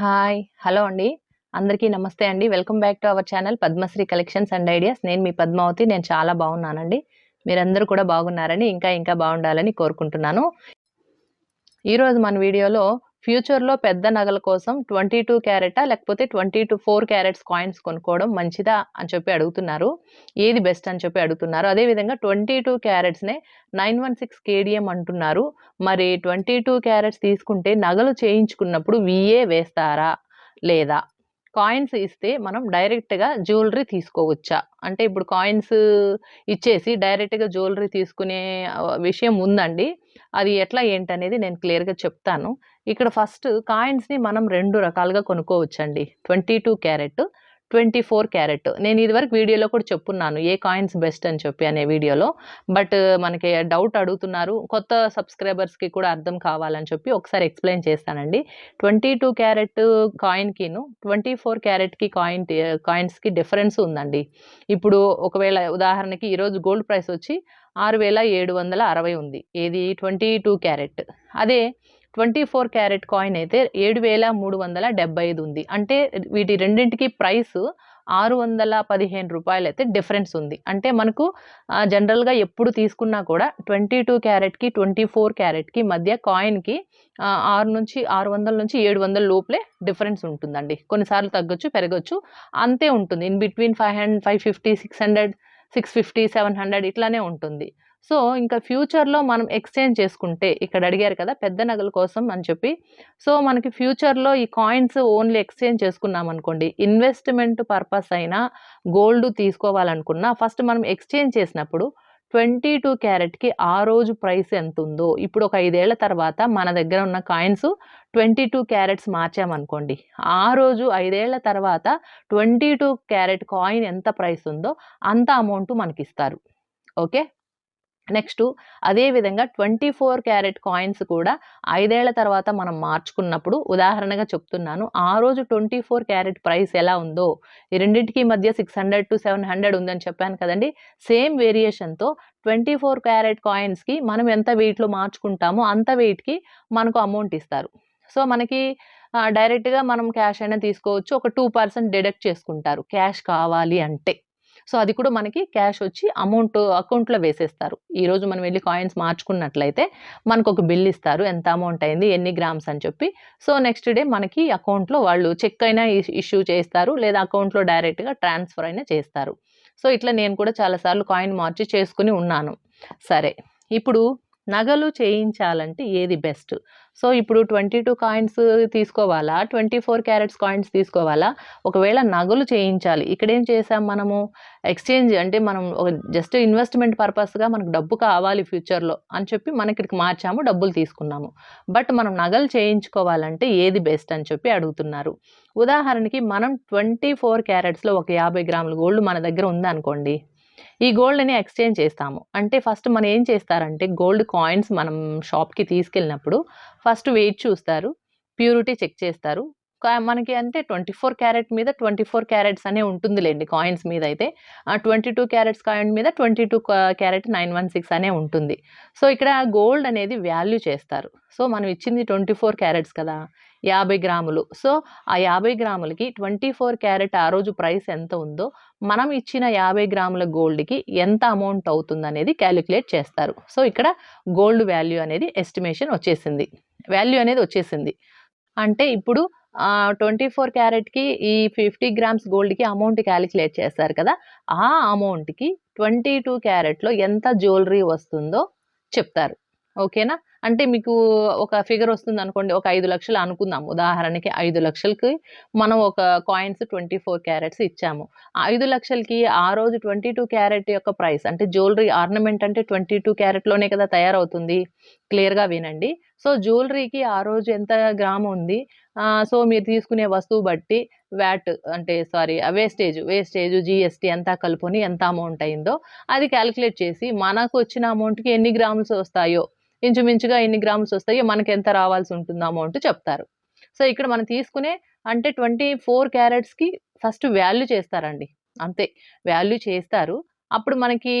Hi hello అండి. అందరికీ నమస్తే అండి. Welcome back to our channel Padmashri collections and ideas. నేను మీ పద్మావతి నేను చాలా బాగున్నానండి. మీరందరూ కూడా బాగున్నారని ఇంకా ఇంకా బాగుండాలని కోరుకుంటున్నాను. ఈరోజు మన వీడియోలో ఫ్యూచర్లో పెద్ద నగల కోసం ట్వంటీ టూ క్యారెటా లేకపోతే twenty two four carats coins కొనుక్కోవడం మంచిదా అని చెప్పి అడుగుతున్నారు. ఏది బెస్ట్ అని చెప్పి అడుగుతున్నారు. అదేవిధంగా ట్వంటీ టూ క్యారెట్స్నే నైన్ వన్ సిక్స్ కేడిఎం అంటున్నారు. మరి ట్వంటీ టూ క్యారెట్స్ తీసుకుంటే నగలు చేయించుకున్నప్పుడు విఏ వేస్తారా లేదా? కాయిన్స్ ఇస్తే మనం డైరెక్ట్గా జ్యువెలరీ తీసుకోవచ్చా? అంటే ఇప్పుడు కాయిన్స్ ఇచ్చేసి డైరెక్ట్గా జ్యువెలరీ తీసుకునే విషయం ఉందండి. అది ఎట్లా ఏంటనేది నేను క్లియర్గా చెప్తాను. ఇక్కడ ఫస్ట్ కాయిన్స్ని మనం రెండు రకాలుగా కొనుక్కోవచ్చండి. Twenty two carat twenty four carat నేను ఇదివరకు వీడియోలో కూడా చెప్పున్నాను ఏ కాయిన్స్ బెస్ట్ అని చెప్పి అనే వీడియోలో. బట్ మనకి డౌట్ అడుగుతున్నారు కొత్త సబ్స్క్రైబర్స్కి కూడా అర్థం కావాలని చెప్పి ఒకసారి ఎక్స్ప్లెయిన్ చేస్తానండి. ట్వంటీ టూ క్యారెట్ కాయిన్కిను ట్వంటీ ఫోర్ క్యారెట్కి కాయిన్ కాయిన్స్కి డిఫరెన్స్ ఉందండి. ఇప్పుడు ఒకవేళ ఉదాహరణకి ఈరోజు గోల్డ్ ప్రైస్ వచ్చి ఆరు వేల ఏడు వందల అరవై ఉంది. ఏది? ట్వంటీ టూ క్యారెట్ అదే ట్వంటీ ఫోర్ క్యారెట్ కాయిన్ అయితే ఏడు వేల మూడు వందల డెబ్బై ఐదు ఉంది. అంటే వీటి రెండింటికి ప్రైస్ ఆరు వందల పదిహేను రూపాయలు అయితే డిఫరెన్స్ ఉంది. అంటే మనకు జనరల్గా ఎప్పుడు తీసుకున్నా కూడా ట్వంటీ టూ క్యారెట్కి ట్వంటీ ఫోర్ క్యారెట్కి మధ్య కాయిన్కి ఆరు నుంచి ఆరు వందల నుంచి ఏడు వందల లోపలే డిఫరెన్స్ ఉంటుందండి. కొన్నిసార్లు తగ్గొచ్చు పెరగచ్చు అంతే ఉంటుంది. In between five hundred five fifty six hundred six fifty seven hundred ఇట్లానే ఉంటుంది. సో ఇంకా ఫ్యూచర్లో మనం ఎక్స్చేంజ్ చేసుకుంటే ఇక్కడ అడిగారు కదా పెద్ద నగల కోసం అని చెప్పి. సో మనకి ఫ్యూచర్లో ఈ కాయిన్స్ ఓన్లీ ఎక్స్చేంజ్ చేసుకున్నాం అనుకోండి ఇన్వెస్ట్మెంట్ పర్పస్ అయినా గోల్డ్ తీసుకోవాలనుకున్నా ఫస్ట్ మనం ఎక్స్చేంజ్ చేసినప్పుడు ట్వంటీ టూ క్యారెట్కి ఆ రోజు ప్రైస్ ఎంత ఉందో ఇప్పుడు ఒక ఐదేళ్ళ తర్వాత మన దగ్గర ఉన్న కాయిన్స్ ట్వంటీ టూ క్యారెట్స్ మార్చామనుకోండి ఆ రోజు ఐదేళ్ళ తర్వాత ట్వంటీ టూ క్యారెట్ కాయిన్ ఎంత ప్రైస్ ఉందో అంత అమౌంట్ మనకి ఇస్తారు ఓకే? నెక్స్ట్ అదేవిధంగా ట్వంటీ ఫోర్ క్యారెట్ కాయిన్స్ కూడా ఐదేళ్ళ తర్వాత మనం మార్చుకున్నప్పుడు ఉదాహరణగా చెప్తున్నాను ఆ రోజు ట్వంటీ ఫోర్ క్యారెట్ ప్రైస్ ఎలా ఉందో ఈ రెండింటికి మధ్య six hundred to seven hundred ఉందని చెప్పాను కదండి. సేమ్ వేరియేషన్తో ట్వంటీ ఫోర్ క్యారెట్ కాయిన్స్కి మనం ఎంత వెయిట్లో మార్చుకుంటామో అంత వెయిట్కి మనకు అమౌంట్ ఇస్తారు. సో మనకి డైరెక్ట్గా మనం క్యాష్ అయినా తీసుకోవచ్చు ఒక టూ పర్సెంట్ డిడక్ట్ చేసుకుంటారు. క్యాష్ కావాలి అంటే. సో అది కూడా మనకి క్యాష్ వచ్చి అమౌంట్ అకౌంట్లో వేసేస్తారు. ఈరోజు మనం వెళ్ళి కాయిన్స్ మార్చుకున్నట్లయితే మనకు ఒక బిల్ ఇస్తారు. ఎంత అమౌంట్ అయింది ఎన్ని గ్రామ్స్ అని చెప్పి. సో నెక్స్ట్ డే మనకి అకౌంట్లో వాళ్ళు చెక్ అయినా ఇష్యూ చేస్తారు. లేదా అకౌంట్లో డైరెక్ట్గా ట్రాన్స్ఫర్ అయినా చేస్తారు. సో ఇట్లా నేను కూడా చాలాసార్లు కాయిన్ మార్చి చేసుకుని ఉన్నాను. సరే ఇప్పుడు నగలు చేయించాలంటే ఏది బెస్ట్? సో ఇప్పుడు ట్వంటీ టూ కాయిన్స్ తీసుకోవాలా? ట్వంటీ ఫోర్ క్యారెట్స్ కాయిన్స్ తీసుకోవాలా? ఒకవేళ నగలు చేయించాలి ఇక్కడ ఏం చేసాం మనము? ఎక్స్చేంజ్ అంటే మనం ఒక జస్ట్ ఇన్వెస్ట్మెంట్ పర్పస్గా మనకు డబ్బు కావాలి ఫ్యూచర్లో అని చెప్పి మనకి ఇక్కడికి మార్చాము డబ్బులు తీసుకున్నాము. బట్ మనం నగలు చేయించుకోవాలంటే ఏది బెస్ట్ అని చెప్పి అడుగుతున్నారు. ఉదాహరణకి మనం ట్వంటీ ఫోర్ క్యారెట్స్లో ఒక యాభై గ్రాముల గోల్డ్ మన దగ్గర ఉందనుకోండి. ఈ గోల్డ్ని ఎక్స్చేంజ్ చేస్తాము. అంటే ఫస్ట్ మనం ఏం చేస్తారంటే గోల్డ్ కాయిన్స్ మనం షాప్కి తీసుకెళ్ళినప్పుడు ఫస్ట్ వెయిట్ చూస్తారు ప్యూరిటీ చెక్ చేస్తారు. మనకి అంటే ట్వంటీ ఫోర్ క్యారెట్ మీద ట్వంటీ ఫోర్ క్యారెట్స్ అనే ఉంటుందిలేండి కాయిన్స్ మీద అయితే. ట్వంటీ టూ క్యారెట్స్ కాయిన్ మీద twenty two carat nine one six అనే ఉంటుంది. సో ఇక్కడ గోల్డ్ అనేది వాల్యూ చేస్తారు. సో మనం ఇచ్చింది ట్వంటీ ఫోర్ క్యారెట్స్ కదా. యాభై గ్రాములు. సో ఆ యాభై గ్రాములకి ట్వంటీ ఫోర్ క్యారెట్ ఆ రోజు ప్రైస్ ఎంత ఉందో మనం ఇచ్చిన యాభై గ్రాముల గోల్డ్కి ఎంత అమౌంట్ అవుతుంది అనేది క్యాలిక్యులేట్ చేస్తారు. సో ఇక్కడ గోల్డ్ వాల్యూ అనేది ఎస్టిమేషన్ వచ్చేసింది. వాల్యూ అనేది వచ్చేసింది. అంటే ఇప్పుడు ట్వంటీ ఫోర్ క్యారెట్కి ఈ ఫిఫ్టీ గ్రామ్స్ గోల్డ్కి అమౌంట్ క్యాలిక్యులేట్ చేస్తారు కదా ఆ అమౌంట్కి ట్వంటీ టూ క్యారెట్లో ఎంత జ్యువెలరీ వస్తుందో చెప్తారు. ఓకేనా? అంటే మీకు ఒక ఫిగర్ వస్తుంది అనుకోండి ఒక ఐదు లక్షలు అనుకుందాం ఉదాహరణకి ఐదు లక్షలకి మనం ఒక కాయిన్స్ ట్వంటీ ఫోర్ క్యారెట్స్ ఇచ్చాము ఐదు లక్షలకి ఆ రోజు ట్వంటీ టూ క్యారెట్ యొక్క ప్రైస్ అంటే జ్యువెలరీ ఆర్నమెంట్ అంటే ట్వంటీ టూ క్యారెట్లోనే కదా తయారవుతుంది. క్లియర్గా వినండి. సో జ్యువెలరీకి ఆ రోజు ఎంత గ్రామ్ ఉంది? సో మీరు తీసుకునే వస్తువు బట్టి వ్యాట్ అంటే సారీ వేస్టేజ్ వేస్టేజ్ జిఎస్టీ ఎంత కలుపుకొని ఎంత అమౌంట్ అయిందో అది క్యాలిక్యులేట్ చేసి మనకు వచ్చిన అమౌంట్కి ఎన్ని గ్రామ్స్ వస్తాయో ఇంచుమించుగా ఎన్ని గ్రామ్స్ వస్తాయో మనకి ఎంత రావాల్సి ఉంటుంది అమౌంట్ చెప్తారు. సో ఇక్కడ మనం తీసుకునే అంటే ట్వంటీ ఫోర్ క్యారెట్స్కి ఫస్ట్ వాల్యూ చేస్తారండి. అంతే వాల్యూ చేస్తారు. అప్పుడు మనకి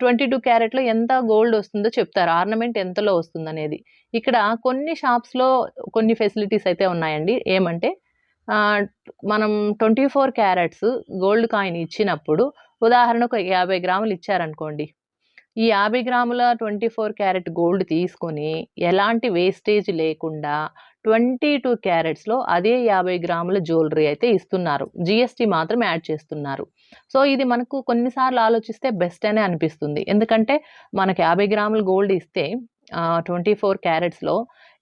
ట్వంటీ టూ క్యారెట్లో ఎంత గోల్డ్ వస్తుందో చెప్తారు. ఆర్నమెంట్ ఎంతలో వస్తుంది అనేది ఇక్కడ కొన్ని షాప్స్లో కొన్ని ఫెసిలిటీస్ అయితే ఉన్నాయండి. ఏమంటే మనం twenty four carats gold coin ఇచ్చినప్పుడు ఉదాహరణకు యాభై గ్రాములు ఇచ్చారనుకోండి. ఈ యాభై గ్రాముల ట్వంటీ ఫోర్ క్యారెట్ గోల్డ్ తీసుకొని ఎలాంటి వేస్టేజ్ లేకుండా ట్వంటీ టూ క్యారెట్స్లో అదే యాభై గ్రాముల జ్యువెలరీ అయితే ఇస్తున్నారు. జిఎస్టీ మాత్రం యాడ్ చేస్తున్నారు. సో ఇది మనకు కొన్నిసార్లు ఆలోచిస్తే బెస్ట్ అనే అనిపిస్తుంది. ఎందుకంటే మనకు యాభై గ్రాముల గోల్డ్ ఇస్తే ట్వంటీ ఫోర్ క్యారెట్స్లో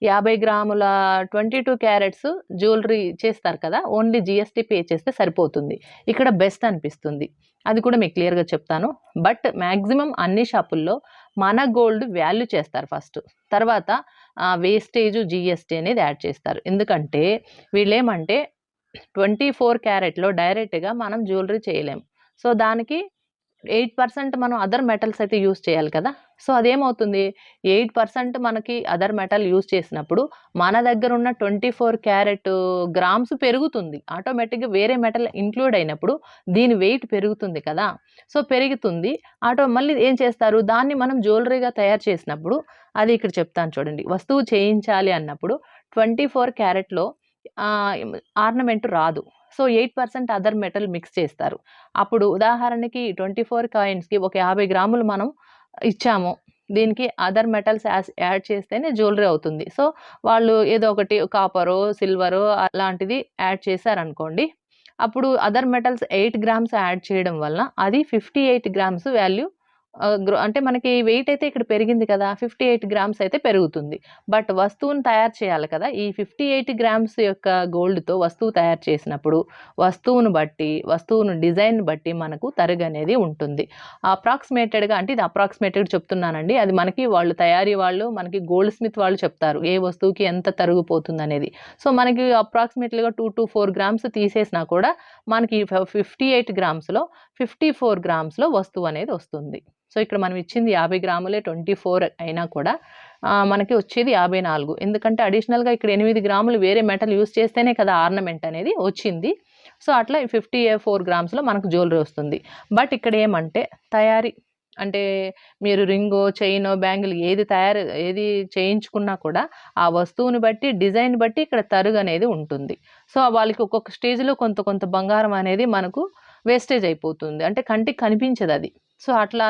యాభై గ్రాముల ట్వంటీ టూ క్యారెట్స్ జ్యువెలరీ చేస్తారు కదా ఓన్లీ జిఎస్టీ పే చేస్తే సరిపోతుంది. ఇక్కడ బెస్ట్ అనిపిస్తుంది. అది కూడా మీకు క్లియర్గా చెప్తాను. బట్ మ్యాక్సిమం అన్ని షాపుల్లో మన గోల్డ్ వాల్యూ చేస్తారు ఫస్ట్. తర్వాత వేస్టేజ్ జిఎస్టీ అనేది యాడ్ చేస్తారు. ఎందుకంటే వీళ్ళేమంటే ట్వంటీ ఫోర్ క్యారెట్లో డైరెక్ట్గా మనం జ్యువెలరీ చేయలేం. సో దానికి ఎయిట్ పర్సెంట్ మనం అదర్ మెటల్స్ అయితే యూస్ చేయాలి కదా. సో అదేమవుతుంది? ఎయిట్ పర్సెంట్ మనకి అదర్ మెటల్ యూస్ చేసినప్పుడు మన దగ్గర ఉన్న ట్వంటీ ఫోర్ క్యారెట్ గ్రామ్స్ పెరుగుతుంది. ఆటోమేటిక్గా వేరే మెటల్ ఇంక్లూడ్ అయినప్పుడు దీని వెయిట్ పెరుగుతుంది కదా. సో పెరుగుతుంది. ఆటో మళ్ళీ ఏం చేస్తారు? దాన్ని మనం జ్యువెలరీగా తయారు చేసినప్పుడు అది ఇక్కడ చెప్తాను చూడండి. వస్తువు చేయించాలి అన్నప్పుడు ట్వంటీ ఫోర్ క్యారెట్లో ఆర్నమెంట్ రాదు. So eight percent other metal mix చేస్తారు. అప్పుడు ఉదాహరణకి ట్వంటీ ఫోర్ కాయిన్స్కి ఒక యాభై గ్రాములు మనం ఇచ్చాము. దీనికి అదర్ మెటల్స్ యాడ్ చేస్తేనే జ్యువెలరీ అవుతుంది. సో వాళ్ళు ఏదో ఒకటి కాపరు సిల్వరు అలాంటిది యాడ్ చేశారనుకోండి అప్పుడు other metals eight grams add చేయడం వల్ల అది ఫిఫ్టీ ఎయిట్ గ్రామ్స్ వాల్యూ అంటే మనకి వెయిట్ అయితే ఇక్కడ పెరిగింది కదా ఫిఫ్టీ ఎయిట్ గ్రామ్స్ అయితే పెరుగుతుంది. బట్ వస్తువును తయారు చేయాలి కదా ఈ ఫిఫ్టీ ఎయిట్ గ్రామ్స్ యొక్క గోల్డ్తో వస్తువు తయారు చేసినప్పుడు వస్తువును బట్టి వస్తువును డిజైన్ బట్టి మనకు తరుగు అనేది ఉంటుంది. అప్రాక్సిమేటెడ్గా అంటే ఇది అప్రాక్సిమేటెడ్ చెప్తున్నానండి. అది మనకి వాళ్ళు తయారీ వాళ్ళు మనకి గోల్డ్ స్మిత్ వాళ్ళు చెప్తారు ఏ వస్తువుకి ఎంత తరుగుపోతుంది అనేది. సో మనకి అప్రాక్సిమేట్లీగా టూ టు ఫోర్ గ్రామ్స్ తీసేసినా కూడా మనకి ఫిఫ్టీ ఎయిట్ గ్రామ్స్లో ఫిఫ్టీ ఫోర్ గ్రామ్స్లో వస్తువు అనేది వస్తుంది. సో ఇక్కడ మనం ఇచ్చింది యాభై గ్రాములే ట్వంటీ ఫోర్ అయినా కూడా మనకి వచ్చేది యాభై నాలుగు. ఎందుకంటే అడిషనల్గా ఇక్కడ ఎనిమిది గ్రాములు వేరే మెటల్ యూస్ చేస్తేనే కదా ఆర్నమెంట్ అనేది వచ్చింది. సో అట్లా ఫిఫ్టీ ఫోర్ గ్రామ్స్లో మనకు జ్యువెలరీ వస్తుంది. బట్ ఇక్కడ ఏమంటే తయారీ అంటే మీరు రింగో చైన్ బ్యాంగిల్ ఏది తయారు ఏది చేయించుకున్నా కూడా ఆ వస్తువుని బట్టి డిజైన్ బట్టి ఇక్కడ తరుగు అనేది ఉంటుంది. సో వాళ్ళకి ఒక్కొక్క స్టేజ్లో కొంత కొంత బంగారం అనేది మనకు వేస్టేజ్ అయిపోతుంది. అంటే కంటికి కనిపించదు అది. సో అట్లా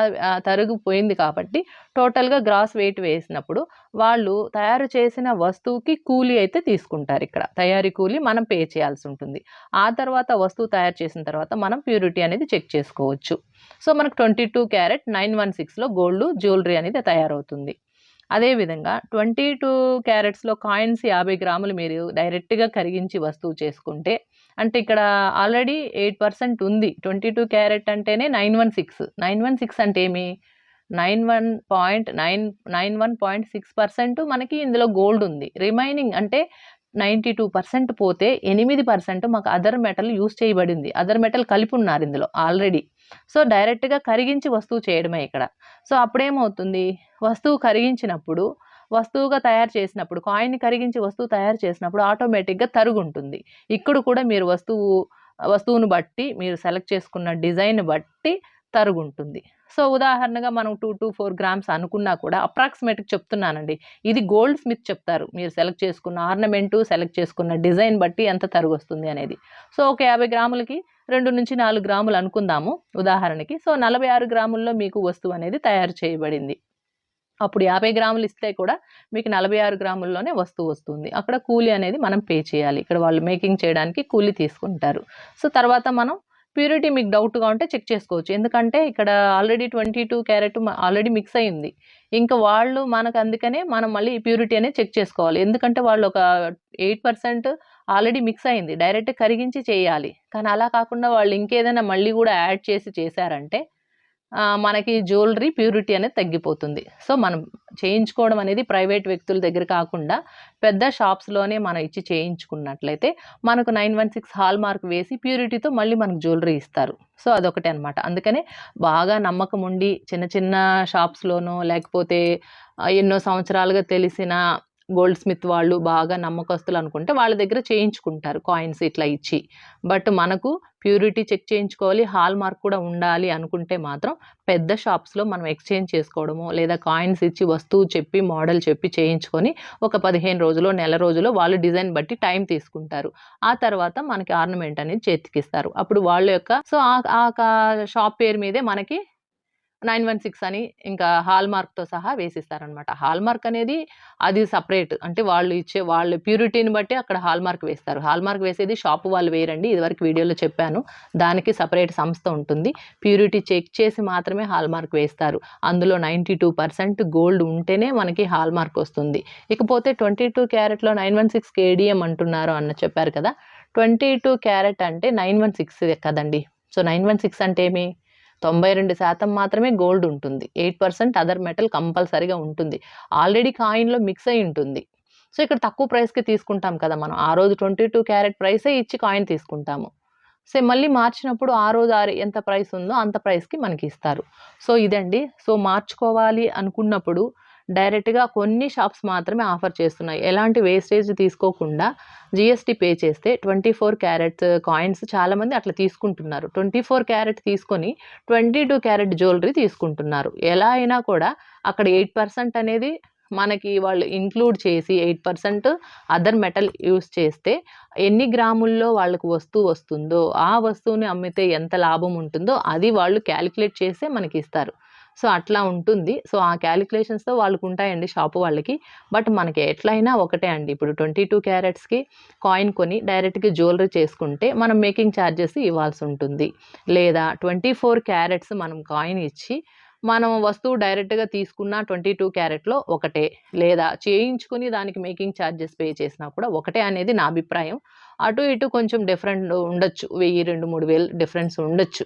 తరుగు పోయింది కాబట్టి టోటల్గా గ్రాస్ వెయిట్ వేసినప్పుడు వాళ్ళు తయారు చేసిన వస్తువుకి కూలీ అయితే తీసుకుంటారు ఇక్కడ. తయారీ కూలీ మనం పే చేయాల్సి ఉంటుంది. ఆ తర్వాత వస్తువు తయారు చేసిన తర్వాత మనం ప్యూరిటీ అనేది చెక్ చేసుకోవచ్చు. సో మనకు twenty two carat nine one సిక్స్లో గోల్డ్ జ్యువెలరీ అనేది తయారవుతుంది. అదేవిధంగా ట్వంటీ టూ క్యారెట్స్లో కాయిన్స్ యాభై గ్రాములు మీరు డైరెక్ట్గా కరిగించి వస్తువు చేసుకుంటే అంటే ఇక్కడ ఆల్రెడీ ఎయిట్ పర్సెంట్ ఉంది. ట్వంటీ టూ క్యారెట్ అంటేనే nine one six nine one six అంటే ఏమి? Nine one point nine nine one point six percent మనకి ఇందులో గోల్డ్ ఉంది. రిమైనింగ్ అంటే నైంటీ టూ పర్సెంట్ పోతే ఎనిమిది పర్సెంట్ మాకు అదర్ మెటల్ యూస్ చేయబడింది. అదర్ మెటల్ కలిపి ఉన్నారు ఇందులో ఆల్రెడీ సో డైరెక్ట్గా కరిగించి వస్తువు చేయడమే ఇక్కడ. సో అప్పుడేమవుతుంది? వస్తువు కరిగించినప్పుడు వస్తువుగా తయారు చేసినప్పుడు కాయిన్ని కరిగించి వస్తువు తయారు చేసినప్పుడు ఆటోమేటిక్గా తరుగు ఉంటుంది ఇక్కడ కూడా మీరు వస్తువు వస్తువును బట్టి మీరు సెలెక్ట్ చేసుకున్న డిజైన్ బట్టి తరుగు ఉంటుంది సో ఉదాహరణగా మనం టూ టూ ఫోర్ గ్రామ్స్ అనుకున్నా కూడా అప్రాక్సిమేట్గా చెప్తున్నానండి. ఇది గోల్డ్ స్మిత్ చెప్తారు. మీరు సెలెక్ట్ చేసుకున్న ఆర్నమెంటు సెలెక్ట్ చేసుకున్న డిజైన్ బట్టి ఎంత తరుగు వస్తుంది అనేది. సో ఒక యాభై గ్రాములకి రెండు నుంచి నాలుగు గ్రాములు అనుకుందాము ఉదాహరణకి. సో నలభై ఆరు గ్రాముల్లో మీకు వస్తువు అనేది తయారు చేయబడింది. అప్పుడు యాభై గ్రాములు ఇస్తే కూడా మీకు నలభై ఆరు గ్రాముల్లోనే వస్తువు వస్తుంది. అక్కడ కూలీ అనేది మనం పే చేయాలి. ఇక్కడ వాళ్ళు మేకింగ్ చేయడానికి కూలీ తీసుకుంటారు. సో తర్వాత మనం ప్యూరిటీ మీకు డౌట్గా ఉంటే చెక్ చేసుకోవచ్చు. ఎందుకంటే ఇక్కడ already twenty two carat already mix అయింది. ఇంకా వాళ్ళు మనకు అందుకనే మనం మళ్ళీ ప్యూరిటీ అనేది చెక్ చేసుకోవాలి. ఎందుకంటే వాళ్ళు ఒక ఎయిట్ పర్సెంట్ ఆల్రెడీ మిక్స్ అయింది. డైరెక్ట్ కరిగించి చేయాలి. కానీ అలా కాకుండా వాళ్ళు ఇంకేదైనా మళ్ళీ కూడా యాడ్ చేసి చేశారంటే మనకి జ్యువెలరీ ప్యూరిటీ అనేది తగ్గిపోతుంది. సో మనం చేయించుకోవడం అనేది ప్రైవేట్ వ్యక్తుల దగ్గర కాకుండా పెద్ద షాప్స్లోనే మనం ఇచ్చి చేయించుకున్నట్లయితే మనకు nine one six hallmark వేసి ప్యూరిటీతో మళ్ళీ మనకు జ్యువెలరీ ఇస్తారు. సో అదొకటి అనమాట అందుకనే బాగా నమ్మకం ఉండి చిన్న చిన్న షాప్స్లోనో లేకపోతే ఎన్నో సంవత్సరాలుగా తెలిసిన గోల్డ్ స్మిత్ వాళ్ళు బాగా నమ్మకస్తులు అనుకుంటే వాళ్ళ దగ్గర చేయించుకుంటారు కాయిన్స్ ఇట్లా ఇచ్చి. బట్ మనకు ప్యూరిటీ చెక్ చేయించుకోవాలి హాల్ మార్క్ కూడా ఉండాలి అనుకుంటే మాత్రం పెద్ద షాప్స్లో మనం ఎక్స్చేంజ్ చేసుకోవడము లేదా కాయిన్స్ ఇచ్చి వస్తువు చెప్పి మోడల్ చెప్పి చేయించుకొని ఒక పదిహేను రోజులు నెల రోజులో వాళ్ళు డిజైన్ బట్టి టైం తీసుకుంటారు. ఆ తర్వాత మనకి ఆర్నమెంట్ అనేది చేతికిస్తారు. అప్పుడు వాళ్ళ యొక్క సో ఆ షాప్ పేరు మీదే మనకి నైన్ వన్ సిక్స్ అని ఇంకా హాల్ మార్క్తో సహా వేసిస్తారనమాట. హాల్ మార్క్ అనేది అది సపరేట్. అంటే వాళ్ళు ఇచ్చే వాళ్ళ ప్యూరిటీని బట్టి అక్కడ హాల్ మార్క్ వేస్తారు. హాల్ మార్క్ వేసేది షాప్ వాళ్ళు వేయరండి. ఇదివరకు వీడియోలో చెప్పాను. దానికి సపరేట్ సంస్థ ఉంటుంది. ప్యూరిటీ చెక్ చేసి మాత్రమే హాల్ మార్క్ వేస్తారు. అందులో నైంటీ టూ పర్సెంట్ గోల్డ్ ఉంటేనే మనకి హాల్ మార్క్ వస్తుంది. ఇకపోతే ట్వంటీ టూ క్యారెట్లో నైన్ వన్ సిక్స్ కేడిఎం అంటున్నారు అన్న చెప్పారు కదా. ట్వంటీ టూ క్యారెట్ అంటే నైన్ వన్ సిక్స్ కదండి. సో నైన్ వన్ సిక్స్ అంటే ఏమి? తొంభై రెండు శాతం మాత్రమే గోల్డ్ ఉంటుంది. ఎయిట్ పర్సెంట్ అదర్ మెటల్ కంపల్సరీగా ఉంటుంది. ఆల్రెడీ కాయిన్లో మిక్స్ అయి ఉంటుంది. సో ఇక్కడ తక్కువ ప్రైస్కి తీసుకుంటాం కదా మనం. ఆ రోజు ట్వంటీ టూ క్యారెట్ ప్రైసే ఇచ్చి కాయిన్ తీసుకుంటాము. సో మళ్ళీ మార్చినప్పుడు ఆ రోజు ఆ ఎంత ప్రైస్ ఉందో అంత ప్రైస్కి మనకి ఇస్తారు. సో ఇదండి. సో మార్చుకోవాలి అనుకున్నప్పుడు డైరెక్ట్గా కొన్ని షాప్స్ మాత్రమే ఆఫర్ చేస్తున్నాయి. ఎలాంటి వేస్టేజ్ తీసుకోకుండా జిఎస్టీ పే చేస్తే ట్వంటీ ఫోర్ క్యారెట్స్ కాయిన్స్ చాలామంది అట్లా తీసుకుంటున్నారు. ట్వంటీ ఫోర్ క్యారెట్ తీసుకొని ట్వంటీ టూ క్యారెట్ జ్యువెలరీ తీసుకుంటున్నారు. ఎలా అయినా కూడా అక్కడ ఎయిట్ పర్సెంట్ అనేది మనకి వాళ్ళు ఇంక్లూడ్ చేసి eight percent other metal use చేస్తే ఎన్ని గ్రాముల్లో వాళ్ళకు వస్తువు వస్తుందో ఆ వస్తువుని అమ్మితే ఎంత లాభం ఉంటుందో అది వాళ్ళు క్యాలిక్యులేట్ చేసే మనకి ఇస్తారు. సో అట్లా ఉంటుంది. సో ఆ క్యాలిక్యులేషన్స్తో వాళ్ళకు ఉంటాయండి షాపు వాళ్ళకి. బట్ మనకి ఎట్లయినా ఒకటే అండి. ఇప్పుడు ట్వంటీ టూ క్యారెట్స్కి కాయిన్ కొని డైరెక్ట్గా జ్యువెలరీ చేసుకుంటే మనం మేకింగ్ ఛార్జెస్ ఇవ్వాల్సి ఉంటుంది లేదా ట్వంటీ ఫోర్ క్యారెట్స్ మనం కాయిన్ ఇచ్చి మనం వస్తువు డైరెక్ట్గా తీసుకున్న ట్వంటీ టూ క్యారెట్లో ఒకటే. లేదా చేయించుకుని దానికి మేకింగ్ ఛార్జెస్ పే చేసినా కూడా ఒకటే అనేది నా అభిప్రాయం. అటు ఇటు కొంచెం డిఫరెంట్ ఉండొచ్చు. వెయ్యి రెండు మూడు వేలు డిఫరెన్స్ ఉండొచ్చు.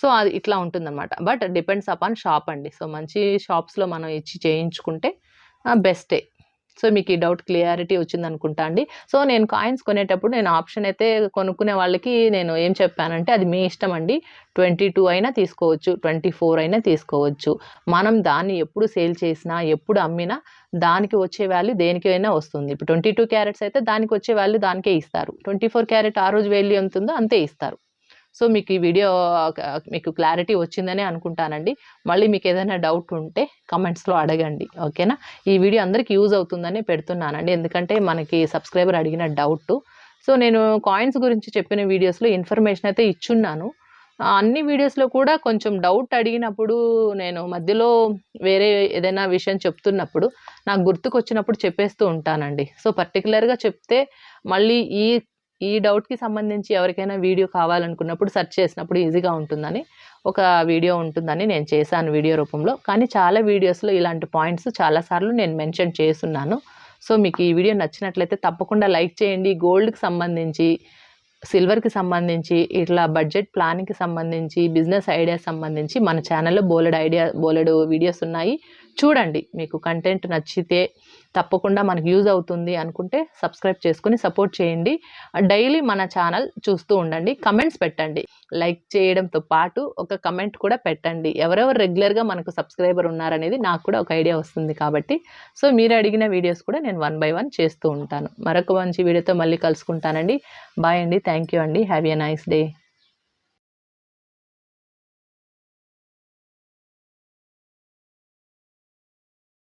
సో అది ఇట్లా ఉంటుందన్నమాట. బట్ డిపెండ్స్ అపాన్ షాప్ అండి. సో మంచి షాప్స్లో మనం ఇచ్చి చేయించుకుంటే బెస్టే. సో మీకు ఈ డౌట్ క్లియారిటీ వచ్చింది అనుకుంటా అండి. సో నేను కాయిన్స్ కొనేటప్పుడు నేను ఆప్షన్ అయితే కొనుక్కునే వాళ్ళకి నేను ఏం చెప్పానంటే అది మీ ఇష్టం అండి. ట్వంటీ టూ అయినా తీసుకోవచ్చు ట్వంటీ ఫోర్ అయినా తీసుకోవచ్చు. మనం దాన్ని ఎప్పుడు సేల్ చేసినా ఎప్పుడు అమ్మినా దానికి వచ్చే వాల్యూ దేనికైనా వస్తుంది. ఇప్పుడు ట్వంటీ టూ క్యారెట్స్ అయితే దానికి వచ్చే వాల్యూ దానికే ఇస్తారు. ట్వంటీ ఫోర్ క్యారెట్ ఆ రోజు వాల్యూ ఎంత ఉందో అంతే ఇస్తారు. సో మీకు ఈ వీడియో మీకు క్లారిటీ వచ్చిందని అనుకుంటానండి. మళ్ళీ మీకు ఏదైనా డౌట్ ఉంటే కమెంట్స్లో అడగండి. ఓకేనా? ఈ వీడియో అందరికీ యూజ్ అవుతుందని పెడుతున్నానండి. ఎందుకంటే మనకి సబ్స్క్రైబర్ అడిగిన డౌట్. సో నేను కాయిన్స్ గురించి చెప్పిన వీడియోస్లో ఇన్ఫర్మేషన్ అయితే ఇచ్చున్నాను. అన్ని వీడియోస్లో కూడా కొంచెం డౌట్ అడిగినప్పుడు నేను మధ్యలో వేరే ఏదైనా విషయం చెప్తున్నప్పుడు నాకు గుర్తుకొచ్చినప్పుడు చెప్పేస్తూ ఉంటానండి. సో పర్టికులర్గా చెప్తే మళ్ళీ ఈ ఈ డౌట్కి సంబంధించి ఎవరికైనా వీడియో కావాలనుకున్నప్పుడు సెర్చ్ చేసినప్పుడు ఈజీగా ఉంటుందని ఒక వీడియో ఉంటుందని నేను చేశాను వీడియో రూపంలో. కానీ చాలా వీడియోస్లో ఇలాంటి పాయింట్స్ చాలాసార్లు నేను మెన్షన్ చేస్తున్నాను. సో మీకు ఈ వీడియో నచ్చినట్లయితే తప్పకుండా లైక్ చేయండి. గోల్డ్కి సంబంధించి సిల్వర్కి సంబంధించి ఇట్లా బడ్జెట్ ప్లానింగ్కి సంబంధించి బిజినెస్ ఐడియాస్ సంబంధించి మన ఛానల్లో బోలెడు ఐడియా బోలెడు వీడియోస్ ఉన్నాయి. చూడండి మీకు కంటెంట్ నచ్చితే తప్పకుండా మనకు యూజ్ అవుతుంది అనుకుంటే సబ్స్క్రైబ్ చేసుకుని సపోర్ట్ చేయండి. డైలీ మన ఛానల్ చూస్తూ ఉండండి. కమెంట్స్ పెట్టండి. లైక్ చేయడంతో పాటు ఒక కమెంట్ కూడా పెట్టండి. ఎవరెవరు రెగ్యులర్గా మనకు సబ్స్క్రైబర్ ఉన్నారనేది నాకు కూడా ఒక ఐడియా వస్తుంది కాబట్టి. సో మీరు అడిగిన వీడియోస్ కూడా నేను వన్ బై వన్ చేస్తూ ఉంటాను. మరొక మంచి వీడియోతో మళ్ళీ కలుసుకుంటానండి. బాయ్ అండి. థ్యాంక్ యూ అండి. Have a nice day.